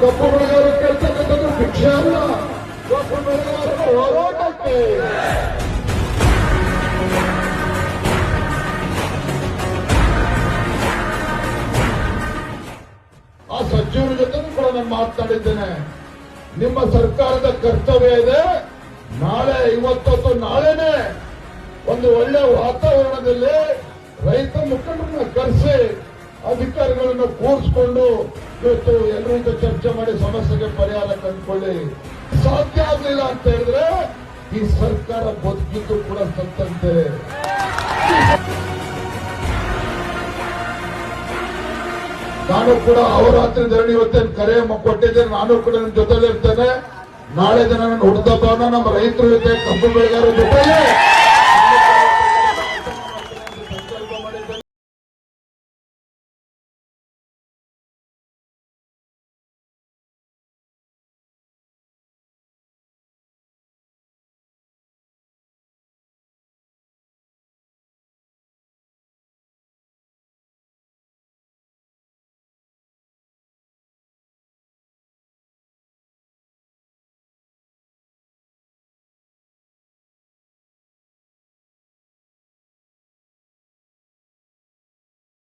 ಕಬ್ಬು ಬೆಳೆಗಾರರ ಕೆಲಸ ಅಂತಂದ್ರೆ ಭಿಕ್ಷೆ ಆ ಸಚಿವರ ಜೊತೆ ಕೂಡ ನಾನು ಮಾತನಾಡಿದ್ದೇನೆ ನಿಮ್ಮ ಸರ್ಕಾರದ ಕರ್ತವ್ಯ ಇದೆ. ನಾಳೆ ಇವತ್ತು ನಾಳೆನೆ ಒಂದು ಒಳ್ಳೆ ವಾತಾವರಣದಲ್ಲಿ ರೈತ ಮುಖಂಡರನ್ನ ಕರೆಸಿ ಅಧಿಕಾರಿಗಳನ್ನು ಕೂರಿಸಿಕೊಂಡು ಇವತ್ತು ಎಲ್ಲರಿಂದ ಚರ್ಚೆ ಮಾಡಿ ಸಮಸ್ಯೆಗೆ ಪರಿಹಾರ ಕಂಡುಕೊಳ್ಳಿ. ಸಾಧ್ಯ ಆಗಲಿಲ್ಲ ಅಂತ ಹೇಳಿದ್ರೆ ಈ ಸರ್ಕಾರ ಬದುಕಿದ್ದು ಕೂಡ ಸತ್ತಂತೆ. ನಾನು ಕೂಡ ಅವರಾತ್ರಿ ಧರಣಿ ಇವತ್ತೇನು ಕರೆ ಕೊಟ್ಟಿದ್ದೇನೆ. ನಾನು ಕೂಡ ನನ್ನ ಜೊತೆಲಿ ಇರ್ತೇನೆ. ನಾಳೆ ದಿನ ನನ್ನ ಹುಡ್ದಬ್ಬವನ್ನ ನಮ್ಮ ರೈತರು ಜೊತೆ, ಕಬ್ಬು ಬೆಳೆಗಾರರ ಜೊತೆಗೆ